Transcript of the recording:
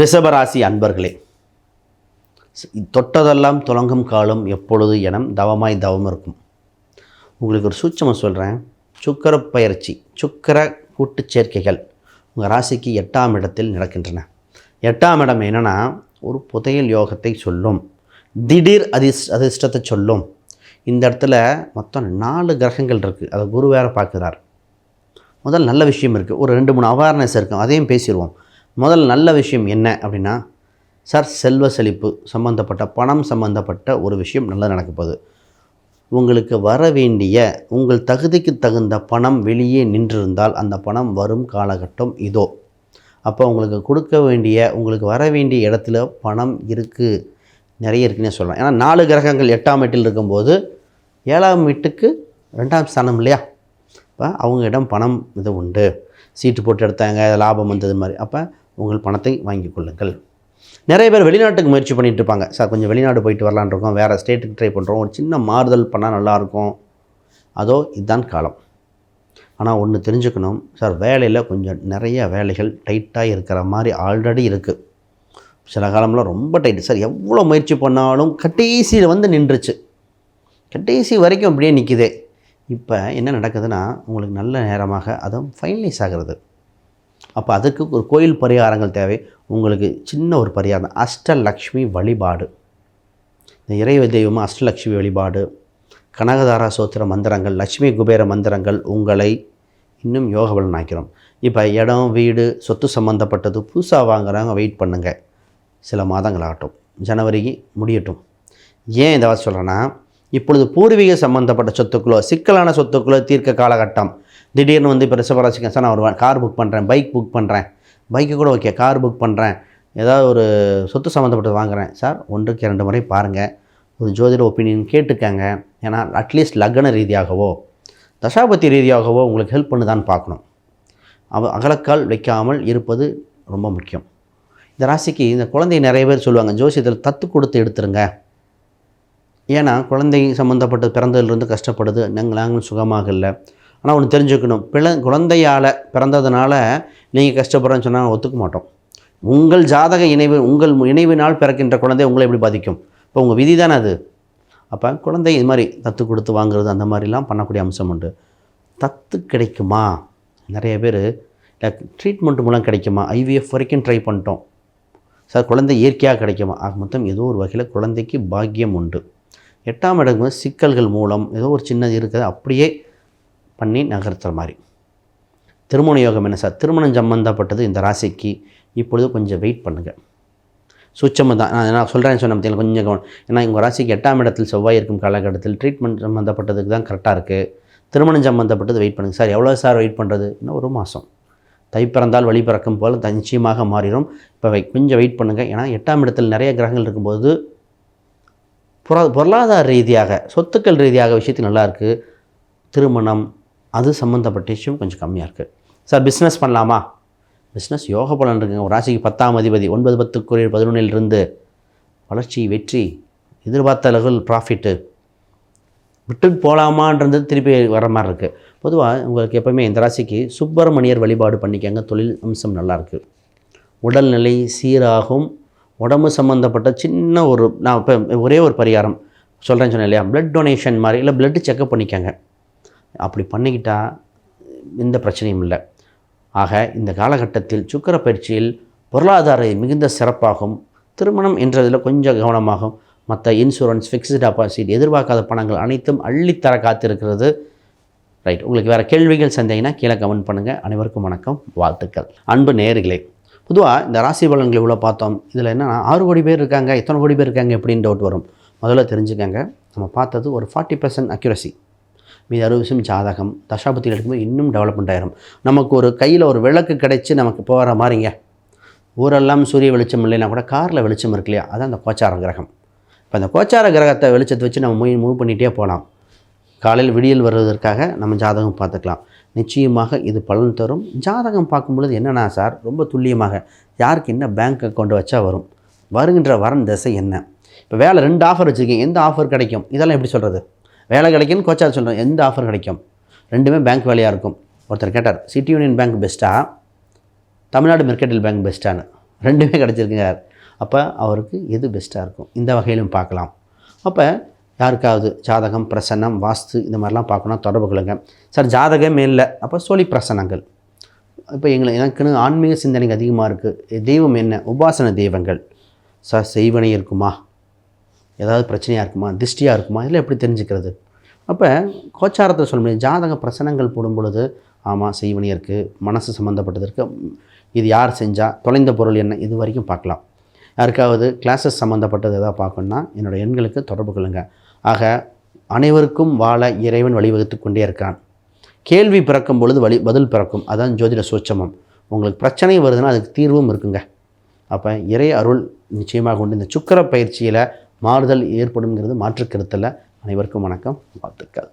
ரிஷபராசி அன்பர்களே தொட்டதெல்லாம் துலங்கும் காலம் எப்பொழுது எனம் தவமாய் தவம் இருக்கும். உங்களுக்கு ஒரு சூட்சமாக சொல்கிறேன் சுக்கர பயிற்சி சுக்கர கூட்டுச் சேர்க்கைகள் உங்கள் ராசிக்கு எட்டாம் இடத்தில் நடக்கின்றன. எட்டாம் இடம் என்னென்னா ஒரு புதையல் யோகத்தை சொல்லும் திடீர் அதிர்ஷ் அதிர்ஷ்டத்தை சொல்லும். இந்த இடத்துல மொத்தம் நாலு கிரகங்கள் இருக்குது அதை குரு வேறு பார்க்குறார். முதல் நல்ல விஷயம் இருக்குது ஒரு ரெண்டு மூணு அவேர்னஸ் இருக்கும். அதையும் பேசிடுவோம். முதல் நல்ல விஷயம் என்ன அப்படின்னா சார் செல்வ செழிப்பு சம்மந்தப்பட்ட பணம் சம்மந்தப்பட்ட ஒரு விஷயம் நல்லா நடக்கப்போகுது உங்களுக்கு வர வேண்டிய உங்கள் தகுதிக்கு தகுந்த பணம் வெளியே நின்றிருந்தால் அந்த பணம் வரும் காலகட்டம் இதோ. அப்போ உங்களுக்கு கொடுக்க வேண்டிய உங்களுக்கு வர வேண்டிய இடத்துல பணம் இருக்குது நிறைய இருக்குன்னே சொல்லலாம். ஏன்னா நாலு கிரகங்கள் எட்டாம் வீட்டில் இருக்கும்போது ஏழாம் வீட்டுக்கு ரெண்டாம் ஸ்தானம் இல்லையா? இப்போ அவங்க இடம் பணம் இது உண்டு. சீட்டு போட்டு எடுத்தாங்க லாபம் வந்தது மாதிரி. அப்போ உங்கள் பணத்தை வாங்கிக் கொள்ளுங்கள். நிறைய பேர் வெளிநாட்டுக்கு முயற்சி பண்ணிகிட்டு இருப்பாங்க. சார் கொஞ்சம் வெளிநாடு போயிட்டு வரலான்னு இருக்கோம். வேறு ஸ்டேட்டுக்கு ட்ரை பண்ணுறோம் ஒரு சின்ன மாறுதல் பண்ணால் நல்லாயிருக்கும் அதோ இதுதான் காலம். ஆனால் ஒன்று தெரிஞ்சுக்கணும். சார் வேலையில் கொஞ்சம் நிறைய வேலைகள் டைட்டாக இருக்கிற மாதிரி ஆல்ரெடி இருக்குது சில காலம்லாம் ரொம்ப டைட்டு சார் எவ்வளோ முயற்சி பண்ணாலும் கடைசியில் வந்து நின்றுச்சு. கடைசி வரைக்கும் அப்படியே நிற்கிதே இப்போ என்ன நடக்குதுன்னா உங்களுக்கு நல்ல நேரமாக அதுவும் ஃபைனலைஸ் ஆகிறது. அப்போ அதுக்கு ஒரு கோயில் பரிகாரங்கள் தேவை. உங்களுக்கு சின்ன ஒரு பரிகாரம். அஷ்டலக்ஷ்மி வழிபாடு. இந்த இறைவ தெய்வம் அஷ்டலக்ஷ்மி வழிபாடு. கனகதாரா சோத்திர மந்திரங்கள் லட்சுமி குபேர மந்திரங்கள் உங்களை இன்னும் யோகபலன் ஆக்கிறோம் இப்போ இடம் வீடு சொத்து சம்மந்தப்பட்டது புதுசாக வாங்குறாங்க வெயிட் பண்ணுங்கள் சில மாதங்கள் ஆகட்டும் ஜனவரிக்கு முடியட்டும். ஏன் இதை சொல்கிறேன்னா இப்பொழுது பூர்வீக சம்மந்தப்பட்ட சொத்துக்களோ சிக்கலான சொத்துக்களோ தீர்க்க காலகட்டம். திடீர்னு வந்து இப்போ ரிஷபராசிக்கு சார் நான் ஒரு கார் புக் பண்ணுறேன் பைக் புக் பண்ணுறேன் பைக்கு கூட ஓகே கார் புக் பண்ணுறேன் ஏதாவது ஒரு சொத்து சம்மந்தப்பட்டது வாங்குகிறேன் சார் ஒன்றுக்கு இரண்டு முறை பாருங்கள் ஒரு ஜோதிட ஒப்பீனியன் கேட்டுக்கங்க. ஏன்னா அட்லீஸ்ட் லக்ன ரீதியாகவோ தசாபதி ரீதியாகவோ உங்களுக்கு ஹெல்ப் பண்ணுதான்னு பார்க்கணும். அவ அகலக்கால் வைக்காமல் இருப்பது ரொம்ப முக்கியம். இந்த ராசிக்கு இந்த குழந்தை நிறைய பேர் சொல்லுவாங்க ஜோசியத்தில் தத்து கொடுத்து எடுத்துருங்க. ஏன்னா குழந்தை சம்மந்தப்பட்ட பிறந்ததுலேருந்து கஷ்டப்படுது நாங்கள் நாங்களும் சுகமாக இல்லை. ஆனால் ஒன்று தெரிஞ்சுக்கணும். பிள குழந்தையால் பிறந்ததுனால நீங்கள் கஷ்டப்படுறேன்னு சொன்னால் ஒத்துக்க மாட்டோம். உங்கள் ஜாதக இணைவு உங்கள் இணைவினால் பிறக்கின்ற குழந்தை உங்களை எப்படி பாதிக்கும்? இப்போ உங்கள் விதி தானே அது. அப்போ குழந்தை இது மாதிரி தத்து கொடுத்து வாங்குறது அந்த மாதிரிலாம் பண்ணக்கூடிய அம்சம் உண்டு. தத்து கிடைக்குமா? நிறைய பேர் ட்ரீட்மெண்ட் மூலம் கிடைக்குமா? ஐவிஎஃப் வரைக்கும் ட்ரை பண்ணிட்டோம். சார் குழந்தை இயற்கையாக கிடைக்குமா? ஆக மொத்தம் ஏதோ ஒரு வகையில் குழந்தைக்கு பாக்கியம் உண்டு. எட்டாம் இடம் சிக்கல்கள் மூலம் ஏதோ ஒரு சின்னது இருக்குது அப்படியே பண்ணி நகர்த்துற மாதிரி. திருமண யோகம் என்ன சார்? திருமணம் சம்மந்தப்பட்டது இந்த ராசிக்கு இப்பொழுது கொஞ்சம் வெயிட் பண்ணுங்கள் சுச்சமாக தான். நான் நான் சொல்கிறேன்னு சொன்ன பார்த்தீங்களா? கொஞ்சம் கவனம் ஏன்னா உங்கள் ராசிக்கு எட்டாம் இடத்தில் செவ்வாய் இருக்கும் காலகட்டத்தில் ட்ரீட்மெண்ட் சம்மந்தப்பட்டதுக்கு தான் கரெக்டாக இருக்குது திருமணம் சம்மந்தப்பட்டது வெயிட் பண்ணுங்கள் சார் எவ்வளோ சார் வெயிட் பண்ணுறது இன்னும் ஒரு மாதம் தை பிறந்தால் வழி பிறக்கும் போல் நிச்சயமாக மாறிடும். இப்போ வை கொஞ்சம் வெயிட் பண்ணுங்கள் ஏன்னா எட்டாம் இடத்தில் நிறைய கிரகங்கள் இருக்கும்போது பொருளாதார ரீதியாக சொத்துக்கள் ரீதியாக விஷயத்தில் நல்லாயிருக்கு திருமணம் அது சம்மந்தப்பட்ட விஷயம் கொஞ்சம் கம்மியாக இருக்குது சார் பிஸ்னஸ் பண்ணலாமா? பிஸ்னஸ் யோக பலன் இருக்குங்க. ஒரு ராசிக்கு பத்தாம் அதிபதி ஒன்பது பத்துக்குரிய பதினொன்றிலிருந்து வளர்ச்சி வெற்றி எதிர்பார்த்த அளவில் ப்ராஃபிட்டு விட்டு போகலாமான்றது திருப்பி வர மாதிரி இருக்குது பொதுவாக உங்களுக்கு எப்போவுமே இந்த ராசிக்கு சுப்பிரமணியர் வழிபாடு பண்ணிக்கங்க. தொழில் அம்சம் நல்லாயிருக்கு உடல்நிலை சீராகும். உடம்பு சம்மந்தப்பட்ட சின்ன ஒரு நான் இப்போ ஒரே ஒரு பரிகாரம் சொல்கிறேன்னு சொன்னேன் இல்லையா? ப்ளட் டொனேஷன் மாதிரி இல்லை ப்ளட்டு செக்கப் பண்ணிக்கங்க. அப்படி பண்ணிக்கிட்டா எந்த பிரச்சனையும் இல்லை. ஆக இந்த காலகட்டத்தில் சுக்கிர பயிற்சியில் பொருளாதார மிகுந்த சிறப்பாகும். திருமணம் என்றதில் கொஞ்சம் கவனமாகும். மற்ற இன்சூரன்ஸ் ஃபிக்ஸ்டு டெபாசிட் எதிர்பார்க்காத பணங்கள் அனைத்தும் அள்ளித்தர காத்திருக்கிறது. ரைட் உங்களுக்கு வேறு கேள்விகள் சந்தேகனா கீழே கமெண்ட் பண்ணுங்கள் அனைவருக்கும் வணக்கம். வாழ்த்துக்கள். அன்பு நேர்களே பொதுவாக இந்த ராசி பலன்கள் இவ்வளோ பார்த்தோம். இதில் என்னன்னா ஆறு கோடி பேர் இருக்காங்க எத்தனை கோடி பேர் இருக்காங்க எப்படின்னு டவுட் வரும். முதல்ல தெரிஞ்சுக்கங்க. நம்ம பார்த்தது ஒரு ஃபார்ட்டி பர்சன்ட் அக்யூரசி மீது அறுபது விஷயம் ஜாதகம். தசாபத்தில் எடுக்கும்போது இன்னும் டெவலப்மெண்ட் ஆயிரும். நமக்கு ஒரு கையில் ஒரு விளக்கு கிடைச்சி நமக்கு போகிற மாதிரிங்க. ஊரெல்லாம் சூரிய வெளிச்சம் இல்லைன்னா கூட காரில் வெளிச்சம் இருக்கு இல்லையா? அதான் அந்த கோச்சார கிரகம். இப்போ அந்த கோச்சார கிரகத்தை வெளிச்சத்தை வச்சு நம்ம மூவ் மூவ் பண்ணிகிட்டே போகலாம். காலையில் விடியல் வருவதற்காக நம்ம ஜாதகம் பார்த்துக்கலாம். நிச்சயமாக இது பலன் தரும். ஜாதகம் பார்க்கும் பொழுது என்னென்னா சார் ரொம்ப துல்லியமாக யாருக்கு என்ன பேங்க் அக்கௌண்ட் வச்சா வரும்? வருகின்ற வரன் திசை என்ன? இப்போ வேலை ரெண்டு ஆஃபர் வச்சுருக்கீங்க. எந்த ஆஃபர் கிடைக்கும்? இதெல்லாம் எப்படி சொல்கிறது வேலை கிடைக்கும்னு கோச்சார் சொல்கிறேன் எந்த ஆஃபர் கிடைக்கும்? ரெண்டுமே பேங்க் வேலையாக இருக்கும். ஒருத்தர் கேட்டார் சிட்டி யூனியன் பேங்க் பெஸ்ட்டாக தமிழ்நாடு மெர்கெட்டில் பேங்க் பெஸ்ட்டான்னு ரெண்டுமே கிடச்சிருக்குங்க. அப்போ அவருக்கு எது பெஸ்ட்டாக இருக்கும்? இந்த வகையிலும் பார்க்கலாம். அப்போ யாருக்காவது ஜாதகம் பிரசன்னம் வாஸ்து இந்த மாதிரிலாம் பார்க்கணும் தொடர்பு கொள்ளுங்க. சார் ஜாதகமே இல்லை. அப்போ சோழி பிரசனங்கள் இப்போ எங்களை எனக்குன்னு ஆன்மீக சிந்தனைக்கு அதிகமாக இருக்குது தெய்வம் என்ன? உபாசன தெய்வங்கள். சார் செய்வனை இருக்குமா? ஏதாவது பிரச்சனையாக இருக்குமா திஷ்டியாக இருக்குமா இதில் எப்படி தெரிஞ்சுக்கிறது? அப்போ கோச்சாரத்தில் சொல்ல முடியும் ஜாதக பிரசனங்கள் போடும் பொழுது ஆமாம் செய்வனி இருக்குது மனசு சம்மந்தப்பட்டது இருக்குது இது யார் செஞ்சால் தொலைந்த பொருள் என்ன இது வரைக்கும் பார்க்கலாம். யாருக்காவது கிளாஸஸ் சம்மந்தப்பட்டது எதாவது பார்க்கணுன்னா என்னோடய எண்களுக்கு தொடர்பு கொள்ளுங்கள் ஆக அனைவருக்கும் வாழ இறைவன் வழிவகுத்து கொண்டே இருக்கான். கேள்வி பிறக்கும் பொழுது வழி பதில் பிறக்கும். அதான் ஜோதிட சூட்சமம். உங்களுக்கு பிரச்சனை வருதுன்னா அதுக்கு தீர்வும் இருக்குங்க. அப்போ இறை அருள் நிச்சயமாக உண்டு. இந்த சுக்கர பயிற்சியில் மாறுதல் ஏற்படுங்கிறது மாற்றுக்கருத்தில் அனைவருக்கும் வணக்கம் வாழ்த்துக்கள்.